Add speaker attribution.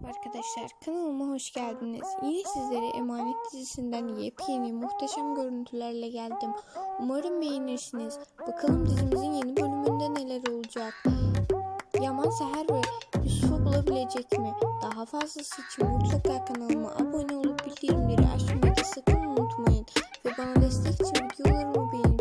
Speaker 1: Merhaba arkadaşlar, kanalıma hoş geldiniz. Yine sizlere Emanet dizisinden yepyeni, muhteşem görüntülerle geldim. Umarım beğenirsiniz. Bakalım dizimizin yeni bölümünde neler olacak? Yaman Seher ve Yusuf'u bulabilecek mi? Daha fazlası için mutlaka kanalıma abone olup bildirimleri açmayı sakın unutmayın. Ve bana destek için videolarımı beğenin.